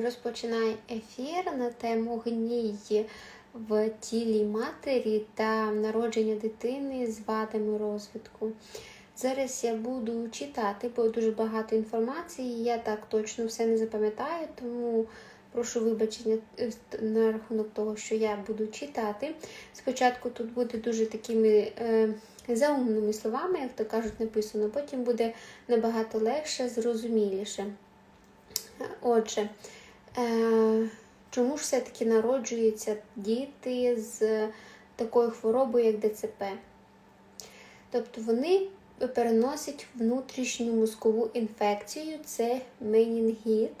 розпочинає ефір на тему гній в тілі матері та народження дитини з вадами розвитку. Зараз я буду читати, бо дуже багато інформації. Я так точно все не запам'ятаю, тому прошу вибачення е, на рахунок того, що я буду читати. Спочатку тут буде дуже такими е, заумними словами, як то кажуть, написано, потім буде набагато легше, зрозуміліше. Отже, чому ж все-таки народжуються діти з такою хворобою, як ДЦП? Тобто вони переносять внутрішню мозкову інфекцію, це менінгіт,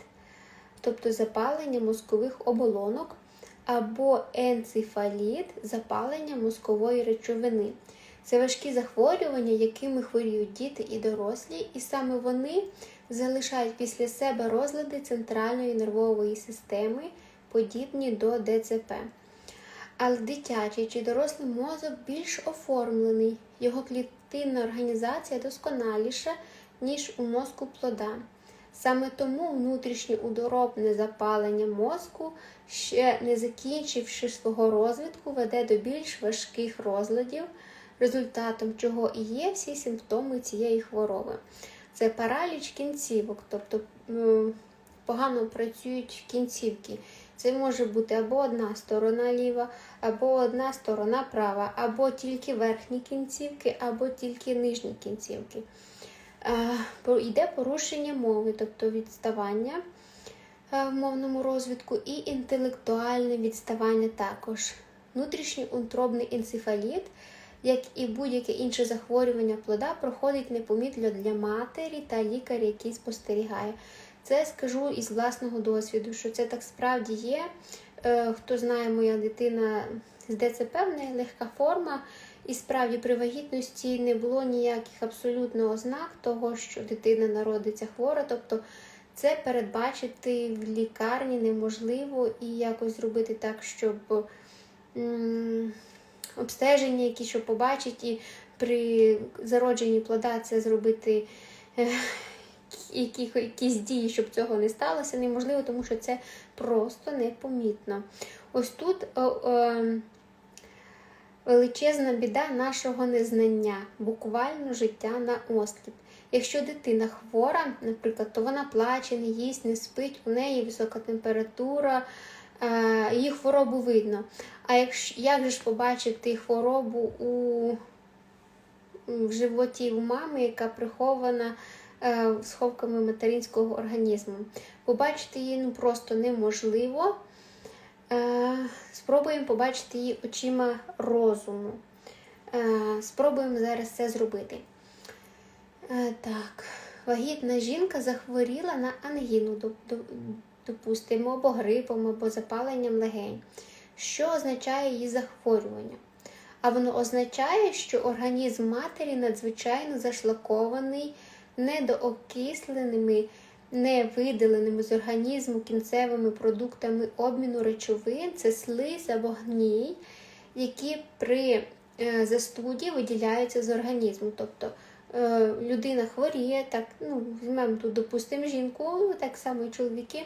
тобто запалення мозкових оболонок, або енцефаліт, запалення мозкової речовини. Це важкі захворювання, якими хворіють діти і дорослі, і саме вони залишають після себе розлади центральної нервової системи, подібні до ДЦП. Але дитячий чи дорослий мозок більш оформлений, його клітинна організація досконаліша, ніж у мозку плода. Саме тому внутрішнє удоробне запалення мозку, ще не закінчивши свого розвитку, веде до більш важких розладів, результатом чого і є всі симптоми цієї хвороби. Це параліч кінцівок, тобто погано працюють кінцівки. Це може бути або одна сторона ліва, або одна сторона права, або тільки верхні кінцівки, або тільки нижні кінцівки. Йде порушення мови, тобто відставання в мовному розвитку, і інтелектуальне відставання також. Внутрішній утробний енцефаліт, як і будь-яке інше захворювання плода, проходить непомітно для матері та лікаря, який спостерігає. Це скажу із власного досвіду, що це так справді є. Хто знає, моя дитина з ДЦП, в неї легка форма. І справді при вагітності не було ніяких абсолютно ознак того, що дитина народиться хвора. Тобто це передбачити в лікарні неможливо і якось зробити так, щоб обстеження, які що побачить, і при зародженні плода це зробити е які, якісь дії, щоб цього не сталося, неможливо, тому що це просто непомітно. Ось тут. О, о, Величезна біда нашого незнання, буквально життя на осліп. Якщо дитина хвора, наприклад, то вона плаче, не їсть, не спить, у неї висока температура, її хворобу видно. А якщо, як же ж побачити хворобу у, в животі у мами, яка прихована е, сховками материнського організму? Побачити її ну, просто неможливо. Е, спробуємо побачити її очима розуму. Е, спробуємо зараз це зробити. Е, так, вагітна жінка захворіла на ангіну, допустимо, або грипом, або запаленням легень. Що означає її захворювання? А воно означає, що організм матері надзвичайно зашлакований недоокисленими невиделеними з організму кінцевими продуктами обміну речовин, це слиз або гній, які при е, застуді виділяються з організму. Тобто людина хворіє, так, ну, візьмемо тут, допустимо, жінку, так само і чоловіки.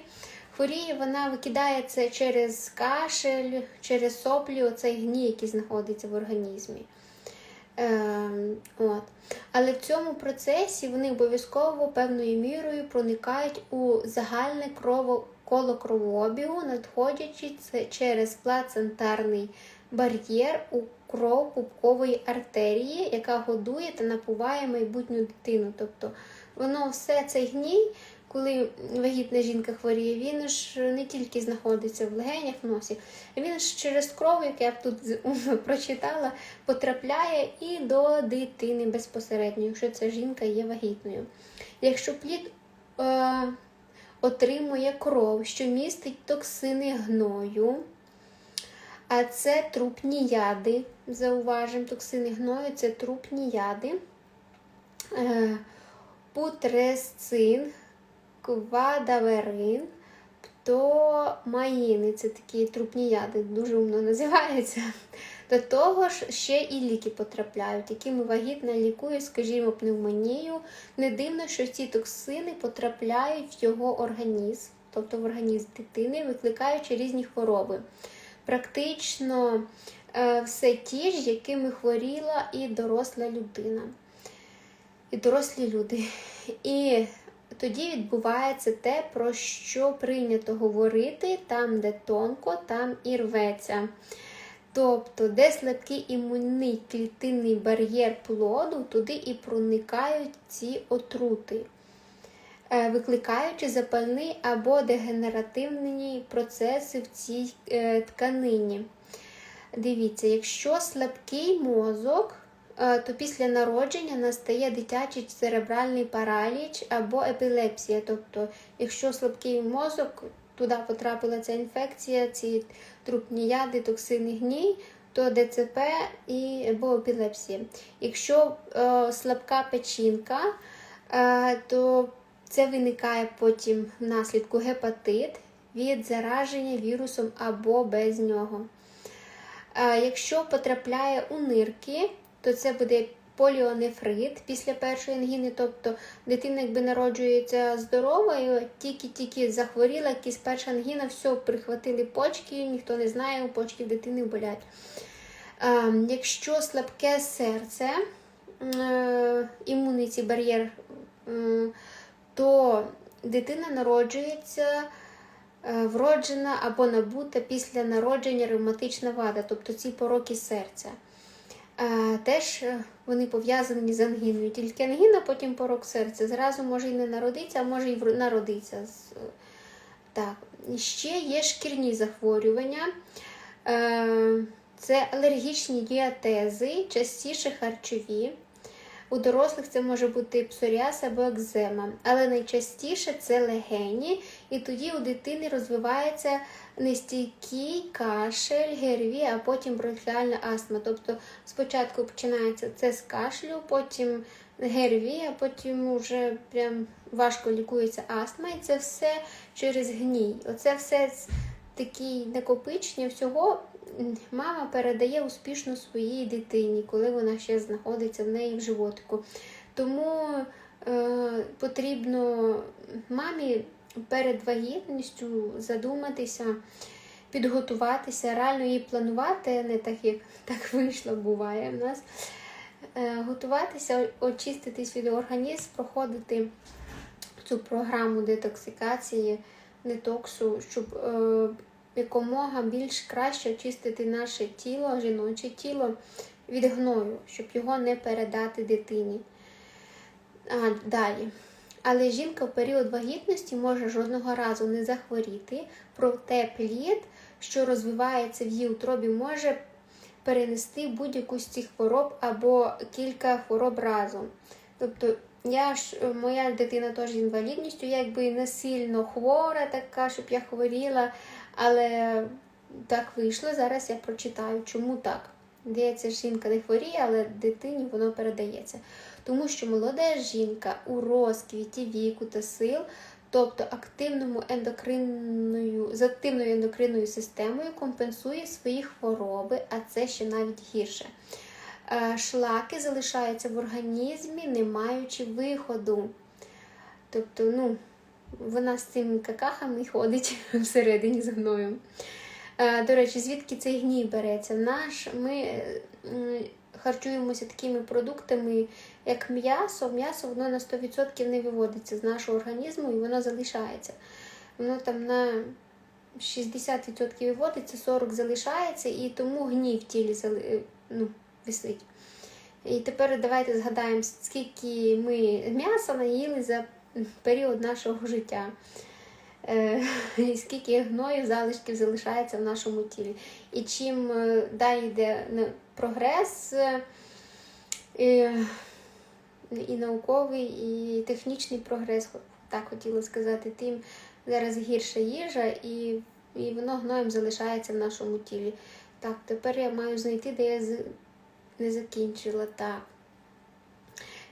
Хворіє, вона викидає це через кашель, через соплі, оцей гній, який знаходиться в організмі. Е, от. Але в цьому процесі вони обов'язково певною мірою проникають у загальне крово, коло кровообігу, надходячи це через плацентарний бар'єр у кров пупкової артерії, яка годує та напуває майбутню дитину. Тобто воно все цей гній коли вагітна жінка хворіє, він ж не тільки знаходиться в легенях, в носі, він ж через кров, як я тут прочитала, потрапляє і до дитини безпосередньо, якщо ця жінка є вагітною. Якщо плід е, отримує кров, що містить токсини гною, а це трупні яди, зауважимо, токсини гною це трупні яди, е, путресцин, квадаверин, птомаїни. Це такі трупні яди, дуже умно називаються. До того ж, ще і ліки потрапляють, якими вагітна лікує, скажімо, пневмонію. Не дивно, що ці токсини потрапляють в його організм. тобто в організм дитини, викликаючи різні хвороби. Практично все ті ж, якими хворіла і доросла людина, і дорослі люди. І тоді відбувається те, про що прийнято говорити, там, де тонко, там і рветься. Тобто, де слабкий імунний клітинний бар'єр плоду, туди і проникають ці отрути, е, викликаючи запальні або дегенеративні процеси в цій е, тканині. Дивіться, якщо слабкий мозок, е, то після народження настає дитячий церебральний параліч або епілепсія. Тобто, якщо слабкий мозок, туди потрапила ця інфекція, ці трупні яди, токсини гній, то ДЦП і або епілепсія. Якщо е, слабка печінка, е, то це виникає потім внаслідку гепатит від зараження вірусом або без нього. Е, якщо потрапляє у нирки, то це буде поліонефрит після першої ангіни, тобто дитина, якби народжується здоровою, тільки-тільки захворіла, якась перша ангіна, все, прихватили почки, ніхто не знає, у почки дитини болять. Е, якщо слабке серце, е, імунний бар'єр, то дитина народжується. Вроджена або набута після народження ревматична вада, тобто ці пороки серця. Теж вони пов'язані з ангіною. Тільки ангіна, потім порок серця. Зразу може і не народитися, а може і народитися. Так. Ще є шкірні захворювання. Це алергічні діатези, частіше харчові. У дорослих це може бути псоріаз або екзема, але найчастіше це легені, і тоді у дитини розвивається нестійкий кашель, ГРВІ, а потім бронхіальна астма. Тобто спочатку починається це з кашлю, потім ГРВІ, а потім вже прям важко лікується астма, і це все через гній. Оце все такі накопичення всього мама передає успішно своїй дитині, коли вона ще знаходиться в неї в животику. Тому е, потрібно мамі перед вагітністю задуматися, підготуватися, реально її планувати, не так, як так вийшло, буває в нас. Е, готуватися, очистити свій організм, проходити цю програму детоксикації, детоксу, щоб е, якомога більш краще очистити наше тіло, жіноче тіло від гною, щоб його не передати дитині. А, Далі. Але жінка в період вагітності може жодного разу не захворіти, проте плід, що розвивається в її утробі, може перенести будь-яку з цих хвороб або кілька хвороб разом. Тобто, я ж, моя дитина теж з інвалідністю, якби не сильно хвора, така, щоб я хворіла, але так вийшло. Зараз я прочитаю, чому так. Здається, жінка не хворіє, але дитині воно передається. Тому що молода жінка у розквіті віку та сил, тобто активному ендокринною, з активною ендокринною системою, компенсує свої хвороби, а це ще навіть гірше. Е, шлаки залишаються в організмі, не маючи виходу. Тобто, ну, вона з цими какахами ходить всередині з гною. Е, до речі, звідки цей гній береться? Наш, Ми харчуємося такими продуктами, як м'ясо. М'ясо воно на 100% не виводиться з нашого організму і воно залишається. Воно там на 60% виводиться, 40% залишається, і тому гній в тілі ну, висить. І тепер давайте згадаємо, скільки ми м'яса наїли за період нашого життя. Е, і скільки гною залишків залишається в нашому тілі. І чим е, далі йде прогрес е, і, і науковий, і технічний прогрес, так хотіла сказати, тим зараз гірша їжа, і і воно гноєм залишається в нашому тілі. Так, тепер я маю знайти, де я не закінчила. Так.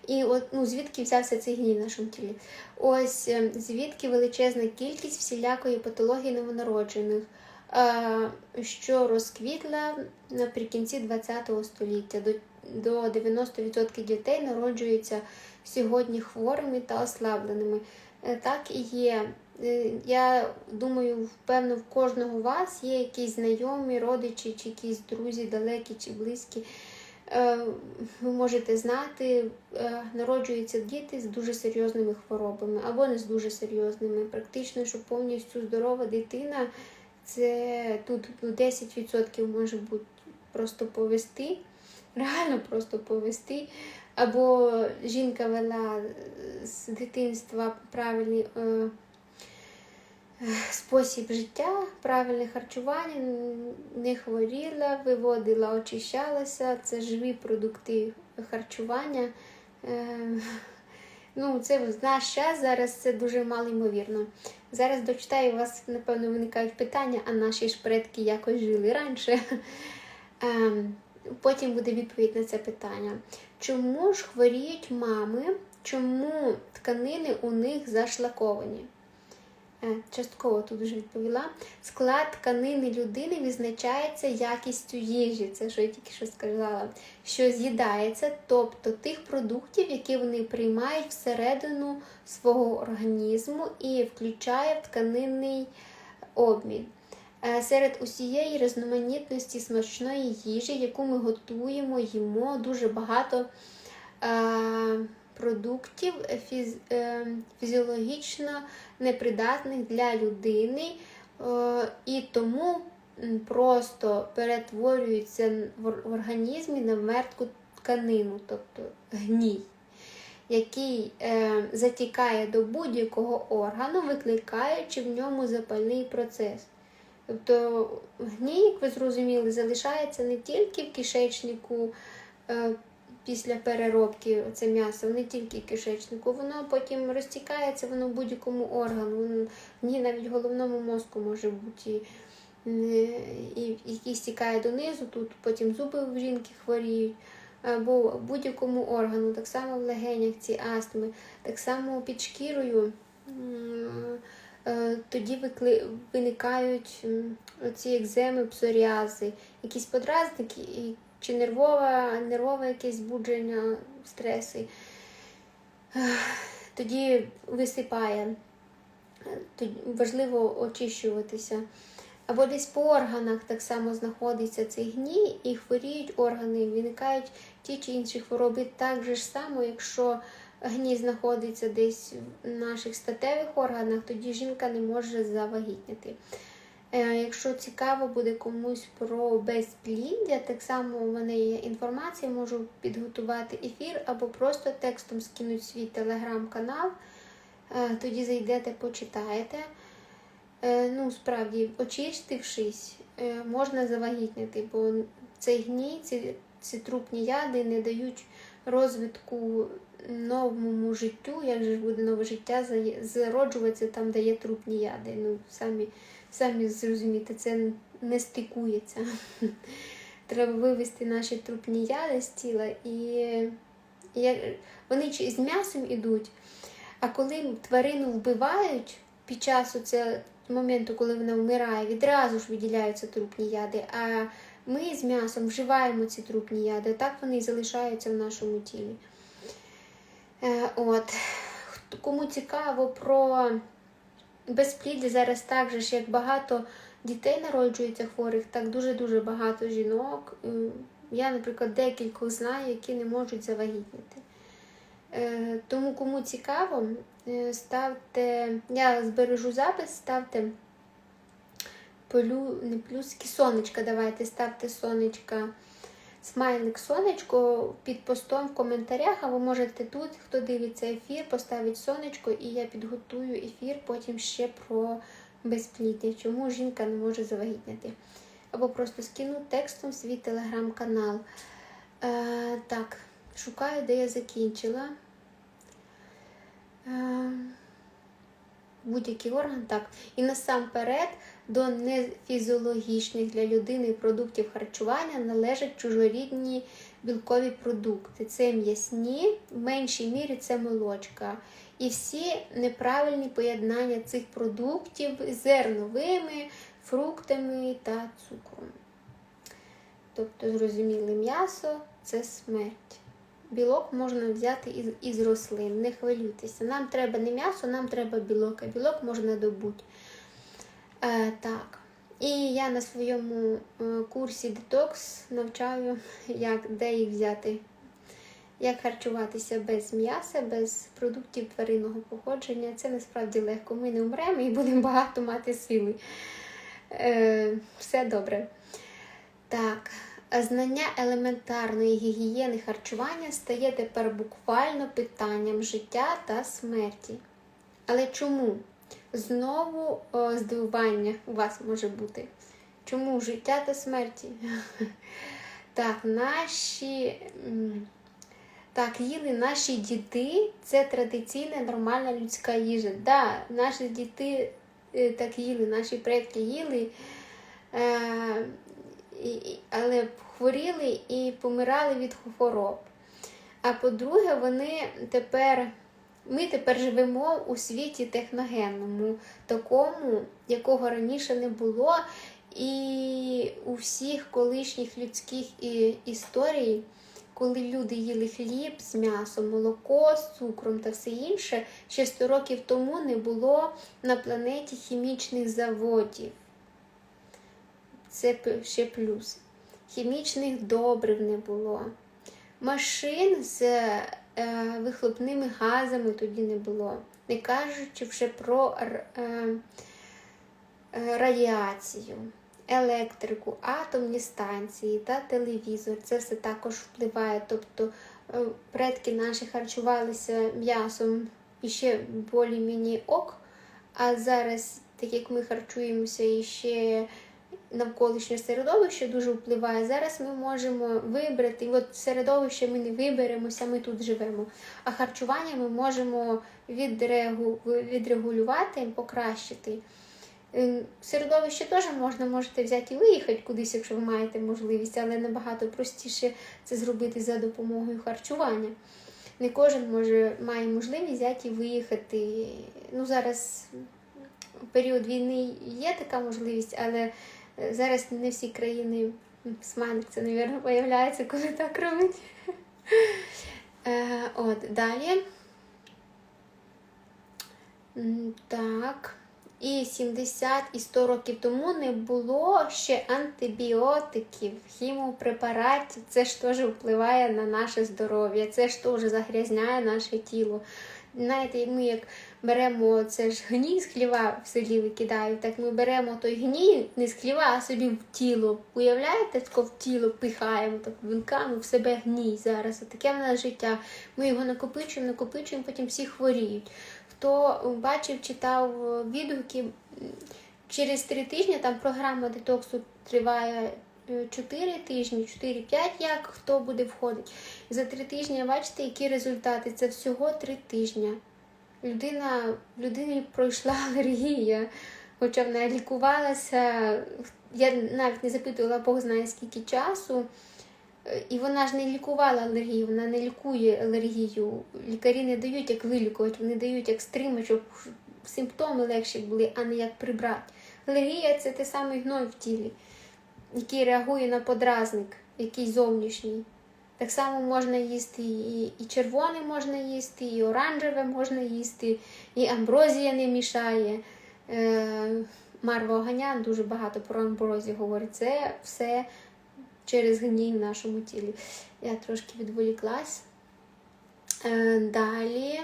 І от ну, звідки взявся цей гній в нашому тілі? Ось ем, звідки величезна кількість всілякої патології новонароджених, що розквітла наприкінці ХХ століття. До 90% дітей народжуються сьогодні хворими та ослабленими. Е, так і є Е, Я думаю, впевно, в кожного вас є якісь знайомі, родичі, чи якісь друзі, далекі чи близькі. Е, Ви можете знати, е, народжуються діти з дуже серйозними хворобами або не з дуже серйозними. Практично, що повністю здорова дитина, це тут 10% може бути просто повести, реально просто повести. Або жінка вела з дитинства правильний е, спосіб життя, правильне харчування, не хворіла, виводила, очищалася. Це живі продукти харчування. Е, ну, це в наш зараз це дуже мало ймовірно. Зараз дочитаю, у вас, напевно, виникають питання, а наші ж предки якось жили раніше. Ем, Потім буде відповідь на це питання. Чому ж хворіють мами? Чому тканини у них зашлаковані? Е, Частково тут вже відповіла. Склад тканини людини визначається якістю їжі, це що я тільки що сказала, що з'їдається, тобто тих продуктів, які вони приймають всередину свого організму і включає в тканинний обмін. Е, Серед усієї різноманітності смачної їжі, яку ми готуємо, їмо дуже багато е, продуктів фіз, е, фізіологічно непридатних для людини, е, і тому просто перетворюються в організмі на мертву тканину, тобто гній. Який е, затікає до будь-якого органу, викликаючи в ньому запальний процес. Тобто гній, як ви зрозуміли, залишається не тільки в кишечнику е, після переробки це м'ясо, не тільки кишечнику, воно потім розтікається воно в будь-якому органу. Воно- Гній навіть головному мозку може бути. І, який стікає донизу, тут потім зуби в жінки хворіють, або будь-якому органу, так само в легенях ці астми, так само під шкірою. е, Тоді виникають м, оці екземи, псоріази, якісь подразники. Чи нервова, нервове якесь збудження, стреси. Тоді висипає. Тоді важливо очищуватися. Або десь по органах так само знаходиться цей гній, і хворіють органи, виникають ті чи інші хвороби. Так же ж само, якщо гній знаходиться десь в наших статевих органах, тоді жінка не може завагітніти. Е, Якщо цікаво буде комусь про безпліддя, так само в мене є інформація, можу підготувати ефір або просто текстом скинуть свій телеграм-канал. Е, Тоді зайдете, почитаєте. Е, Ну, справді, очистившись, можна завагітнити, бо цей гній, ці, ці трупні яди не дають розвитку новому життю. Як же ж буде нове життя зароджуватися там, де є трупні яди? Ну, самі, самі зрозумієте, це не стикується. Треба вивести наші трупні яди з тіла, і, вони з м'ясом ідуть. А коли тварину вбивають під час моменту, коли вона вмирає, відразу ж виділяються трупні яди. А ми з м'ясом вживаємо ці трупні яди, так вони і залишаються в нашому тілі. Е, от. Кому цікаво про безпліддя зараз так же як багато дітей народжується хворих, так дуже-дуже багато жінок. Я, наприклад, декількох знаю, які не можуть завагітніти. Е, Тому кому цікаво, е, ставте, я збережу запис, ставте полю, не плюски, сонечка, давайте, ставте сонечка, смайлик сонечко під постом в коментарях, а ви можете тут, хто дивиться ефір, поставити сонечко, і я підготую ефір потім ще про безпліддя, чому жінка не може завагітняти. Або просто скину текстом свій телеграм-канал. Е, так, шукаю, де я закінчила. Е, будь-який орган, так. І насамперед до нефізіологічних для людини продуктів харчування належать чужорідні білкові продукти. Це м'ясні, в меншій мірі це молочка. І всі неправильні поєднання цих продуктів з зерновими, фруктами та цукром. Тобто, зрозуміле, м'ясо це смерть. білок можна взяти із, із рослин, не хвилюйтеся. Нам треба не м'ясо, нам треба білок, а білок можна добути. Е, так. І я на своєму е, курсі детокс навчаю, як, де їх взяти. Як харчуватися без м'яса, без продуктів тваринного походження. Це насправді легко. Ми не вмремо і будемо багато мати сили. Е, все добре. Так, знання елементарної гігієни харчування стає тепер буквально питанням життя та смерті. Але чому? Знову о, здивування у вас може бути. Чому життя та смерті? Так, наші. Так, їли наші діти це традиційна нормальна людська їжа. Да, наші діти е, так їли, наші предки їли, е, але хворіли і помирали від хвороб. А по-друге, вони тепер, ми тепер живемо у світі техногенному, такому, якого раніше не було. І у всіх колишніх людських історій, коли люди їли хліб з м'ясом, молоко з цукром та все інше, ще 100 років тому не було на планеті хімічних заводів. Це ще плюс. Хімічних добрив не було. Машин з вихлопними газами тоді не було. Не кажучи вже про е, е, радіацію, електрику, атомні станції та телевізор. Це все також впливає. Тобто е, предки наші харчувалися м'ясом і ще болі-міні ок, а зараз, так як ми харчуємося і ще навколишнє середовище дуже впливає. Зараз ми можемо вибрати, от середовище ми не виберемося, ми тут живемо. А харчування ми можемо відрегу, відрегулювати, покращити. Е, Середовище теж можна, можете взяти і виїхати кудись, якщо ви маєте можливість, але набагато простіше це зробити за допомогою харчування. Не кожен може, має можливість взяти і виїхати. Ну, зараз період війни є така можливість, але зараз не всі країни смайлик це, мабуть, появляється, коли так робить. Е, От, далі. Так. І 70 і 100 років тому не було ще антибіотиків, хімопрепаратів. Це ж теж впливає на наше здоров'я, це ж теж загрязняє наше тіло. Знаєте, ми як беремо це ж гній з хліва в селі викидають, так ми беремо той гній не з хліва, а собі в тіло. Уявляєте, тако в тіло пихаємо так вінками в себе гній зараз. Таке в нас життя. Ми його накопичуємо, накопичуємо, потім всі хворіють. Хто бачив, читав відгуки, через три тижні там програма детоксу триває 4 тижні, 4-5, як хто буде входити. За три тижні бачите, які результати. Це всього три тижні. Людина, людині пройшла алергія, хоча вона лікувалася. Я навіть не запитувала, Бог знає скільки часу. І вона ж не лікувала алергію, вона не лікує алергію. Лікарі не дають, як вилікувати, вони дають як стримати, щоб симптоми легші були, а не як прибрати. Алергія це те саме гной в тілі, який реагує на подразник, який зовнішній. Так само можна їсти і, і червоне можна їсти, і оранжеве можна їсти, і амброзія не мішає. Е, Марва Оганян дуже багато про амброзію говорить. Це все через гній в нашому тілі. Я трошки відволіклась. Е, далі.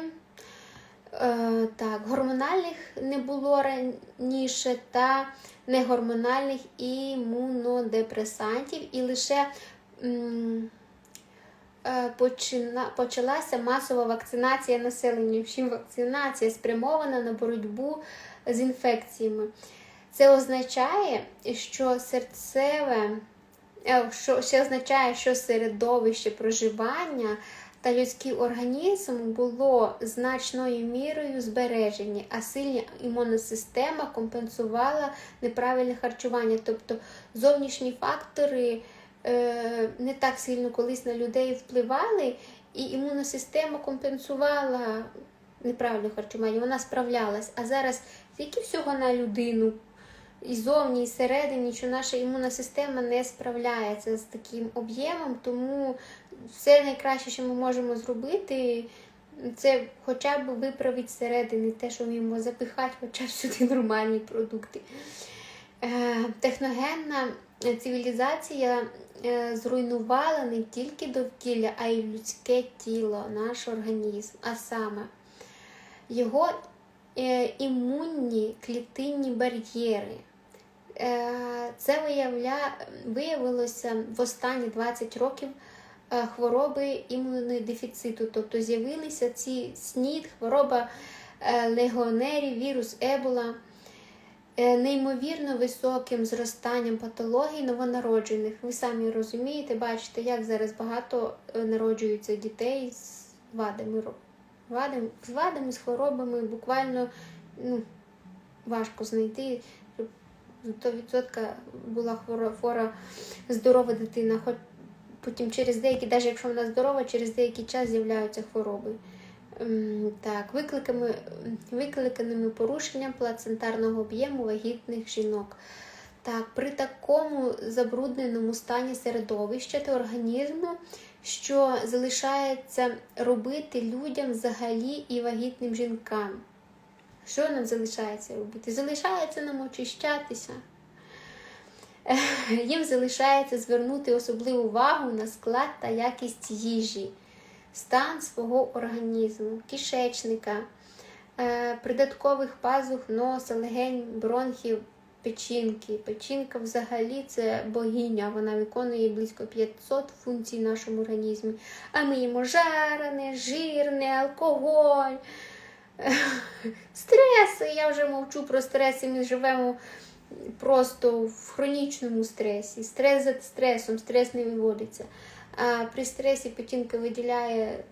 Е, так, гормональних не було раніше та негормональних імунодепресантів, і лише м, е, почина, почалася масова вакцинація населення. Вчим вакцинація спрямована на боротьбу з інфекціями. Це означає, що серцеве, е, що, що означає, що середовище проживання та людський організм було значною мірою збережені, а сильна імунна система компенсувала неправильне харчування. Тобто зовнішні фактори е, не так сильно колись на людей впливали, і імунна система компенсувала неправильне харчування, вона справлялась. А зараз тільки всього на людину. І зовні, і всередині, що наша імунна система не справляється з таким об'ємом, тому все найкраще, що ми можемо зробити, це хоча б виправити зсередини те, що йому запихати, хоча б сюди нормальні продукти. Е, Техногенна цивілізація е, зруйнувала не тільки довкілля, а й людське тіло, наш організм, а саме його е, імунні клітинні бар'єри. Це виявилося в останні 20 років хвороби імунодефіциту. Тобто з'явилися ці СНІД, хвороба е, легіонерів, вірус Ебола, е, неймовірно високим зростанням патологій новонароджених. Ви самі розумієте, бачите, як зараз багато е, народжується дітей з вадами, вадами, з вадами, з хворобами. Буквально ну, важко знайти, щоб 100% була хвора здорова дитина. Хоч потім через деякий, навіть якщо вона здорова, через деякий час з'являються хвороби. Так, викликами, викликаними порушенням плацентарного об'єму вагітних жінок. Так, при такому забрудненому стані середовища та організму, що залишається робити людям взагалі і вагітним жінкам. Що нам залишається робити? Залишається нам очищатися. Їм залишається звернути особливу увагу на склад та якість їжі, стан свого організму, кишечника, е, придаткових пазух, носа, легень, бронхів, печінки. Печінка взагалі це богиня, вона виконує близько 500 функцій в нашому організмі. А ми їмо жарене, жирне, алкоголь. Стреси, я вже мовчу про стреси. Ми живемо просто в хронічному стресі. Стрес за стресом, стрес не виводиться. А при стресі печінка виділяє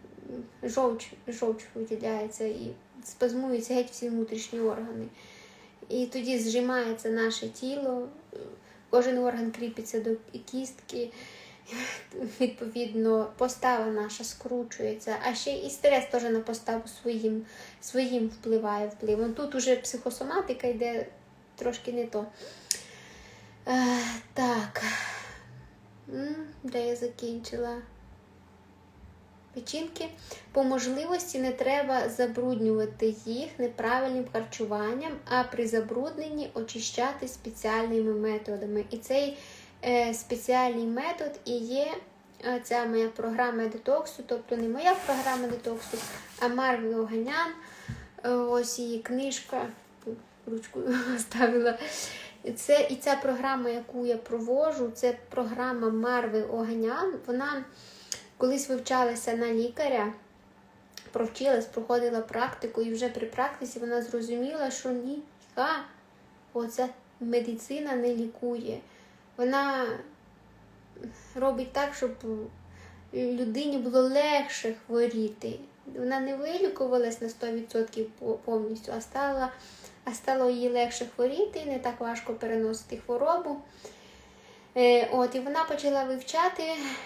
жовч, жовч виділяється і спазмуються геть всі внутрішні органи. І тоді зжимається наше тіло, кожен орган кріпиться до кістки. Відповідно, постава наша скручується, а ще і стрес теж на поставу своїм, своїм впливає впливом. Тут уже психосоматика йде трошки не то. Е, так, де я закінчила? Печінки. По можливості не треба забруднювати їх неправильним харчуванням, а при забрудненні очищати спеціальними методами. І цей е, спеціальний метод і є е, ця моя програма детоксу, тобто не моя програма детоксу, а Марві Оганян. Е, Ось її книжка, ручку ставила. Це і ця програма, яку я проводжу, це програма Марви Оганян. Вона колись вивчалася на лікаря, провчилась, проходила практику, і вже при практиці вона зрозуміла, що ніха, оця медицина не лікує. Вона робить так, щоб людині було легше хворіти. Вона не вилікувалась на 100% повністю, а стала, а стало їй легше хворіти, не так важко переносити хворобу. Е, От, і вона почала вивчати,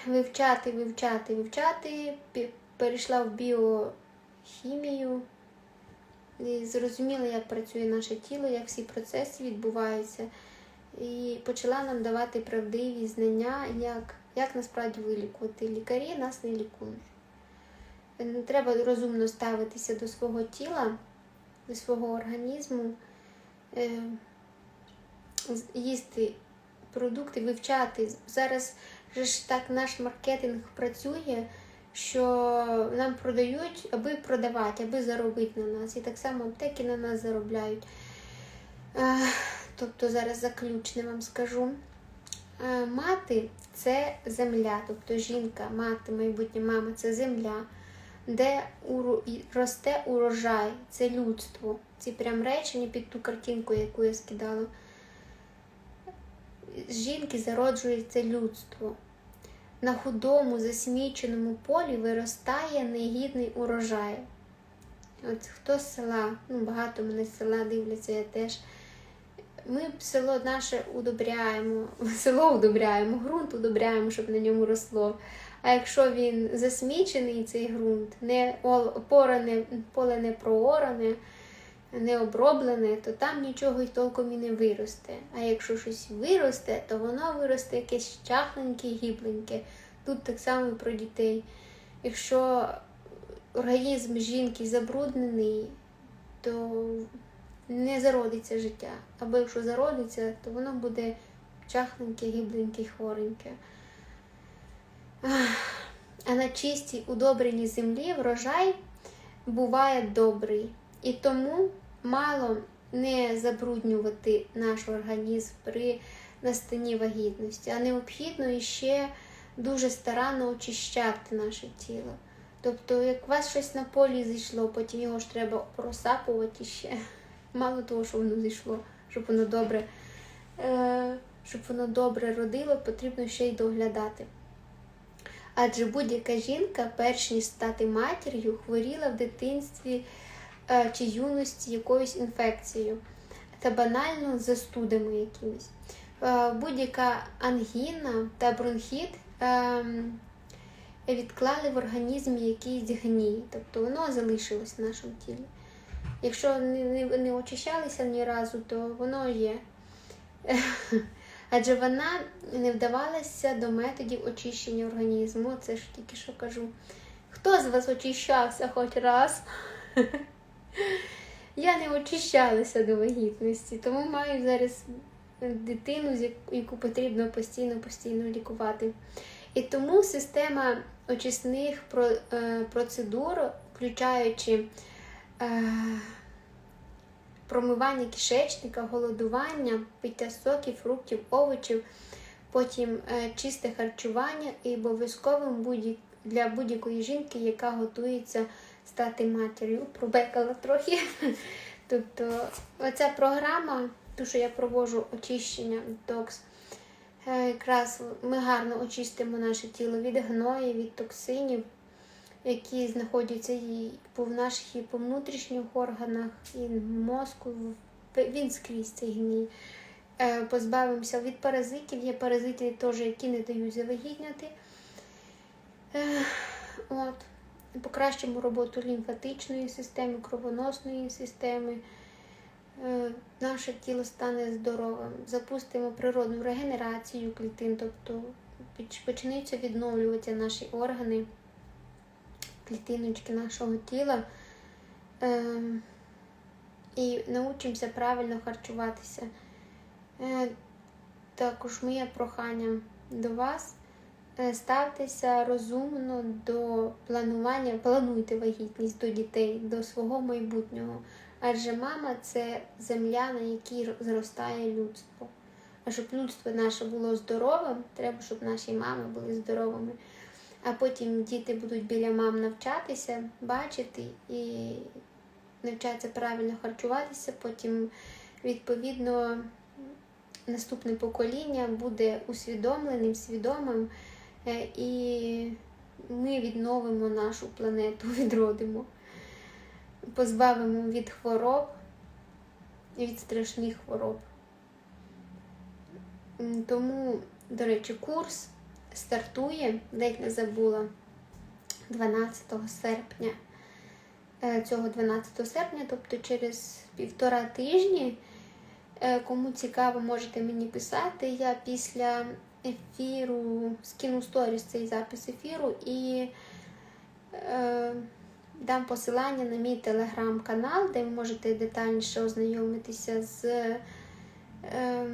вивчати, вивчати, вивчати, перейшла в біохімію, і зрозуміла, як працює наше тіло, як всі процеси відбуваються. І почала нам давати правдиві знання, як, як насправді вилікувати. Лікарі нас не лікують. Е, Треба розумно ставитися до свого тіла, до свого організму, е, їсти продукти, вивчати. Зараз же ж так наш маркетинг працює, що нам продають, аби продавати, аби заробити на нас. І так само аптеки на нас заробляють. Е, Тобто зараз заключне вам скажу. Е, Мати це земля, тобто жінка, мати, майбутня мама це земля, де росте урожай, це людство. Ці прям речення під ту картинку, яку я скидала. З жінки зароджується людство. На худому, засміченому полі виростає негідний урожай. От хто з села, ну багато мене з села дивляться, я теж. Ми село наше удобряємо, село удобряємо, ґрунт удобряємо, щоб на ньому росло. А якщо він засмічений, цей ґрунт, не ол- поране, поле не прооране, не оброблене, то там нічого й толком і не виросте. А якщо щось виросте, то воно виросте якесь чахленьке, гібленьке. Тут так само про дітей. Якщо організм жінки забруднений, то не зародиться життя. Або якщо зародиться, то воно буде чахненьке, гібленьке, хвореньке. На чистій удобреній землі врожай буває добрий. І тому мало не забруднювати наш організм при настанні вагітності, а необхідно іще дуже старанно очищати наше тіло. Тобто, як у вас щось на полі зійшло, потім його ж треба просапувати ще. Мало того, що воно зійшло, щоб воно добре, е, щоб воно добре родило, потрібно ще й доглядати. Адже будь-яка жінка, перш ніж стати матір'ю, хворіла в дитинстві е, чи юності якоюсь інфекцією та банально застудами якимись. Е, будь-яка ангіна та бронхіт е, відклали в організмі якийсь гній, тобто воно залишилось в нашому тілі. Якщо не, не очищалися ні разу, то воно є. Адже вона не вдавалася до методів очищення організму. Це ж тільки що кажу. Хто з вас очищався хоч раз? Я не очищалася до вагітності, тому маю зараз дитину, яку потрібно постійно-постійно лікувати. І тому система очисних е, процедур, включаючи е, промивання кишечника, голодування, пиття соків, фруктів, овочів, потім е, чисте харчування і обов'язковим для будь-якої жінки, яка готується стати матір'ю. Пробекала трохи. Тобто, оця програма, ту, що я проводжу очищення токс, е, якраз ми гарно очистимо наше тіло від гною, від токсинів, які знаходяться і по наших і по внутрішніх органах, і мозку. Він скрізь цей гній. Е, Позбавимося від паразитів. Є паразити теж, які не дають завагітняти. Е, От. Покращимо роботу лімфатичної системи, кровоносної системи. Е, Наше тіло стане здоровим. Запустимо природну регенерацію клітин, тобто поч- почнуться відновлюватися наші органи, клітиночки нашого тіла. Е, І научимося правильно харчуватися. Е, Також моє прохання до вас. Е, Ставтеся розумно до планування, плануйте вагітність до дітей, до свого майбутнього. Адже мама це земля, на якій зростає людство. А щоб людство наше було здоровим, треба, щоб наші мами були здоровими. А потім діти будуть біля мам навчатися, бачити і навчатися правильно харчуватися. Потім, відповідно, наступне покоління буде усвідомленим, свідомим. Е, І ми відновимо нашу планету, відродимо, позбавимо від хвороб від страшних хвороб. Тому, до речі, курс стартує, ледь не забула, 12 серпня. Е, Цього 12 серпня, тобто через півтора тижні. Е, Кому цікаво, можете мені писати. Я після ефіру скину сторіс цей запис ефіру і е, дам посилання на мій телеграм-канал, де ви можете детальніше ознайомитися з, е,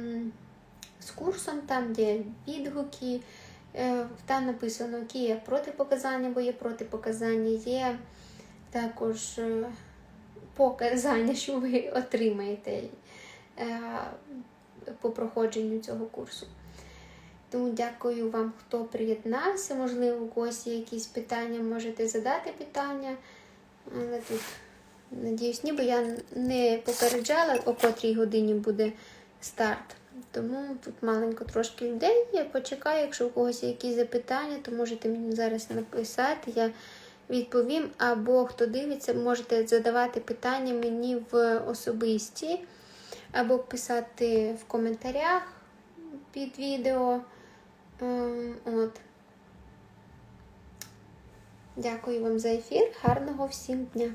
з курсом, там де відгуки. Е, там написано, які є протипоказання, бо є протипоказання, є також е, показання, що ви отримаєте е, по проходженню цього курсу. Тому дякую вам, хто приєднався. Можливо, у когось є якісь питання, можете задати питання. Але тут, надіюсь, ніби я не попереджала, о котрій годині буде старт. Тому тут маленько трошки людей. Я почекаю, якщо у когось є якісь запитання, то можете мені зараз написати. Я відповім. Або хто дивиться, можете задавати питання мені в особисті, або писати в коментарях під відео. Ем, От. Дякую вам за ефір. Гарного всім дня!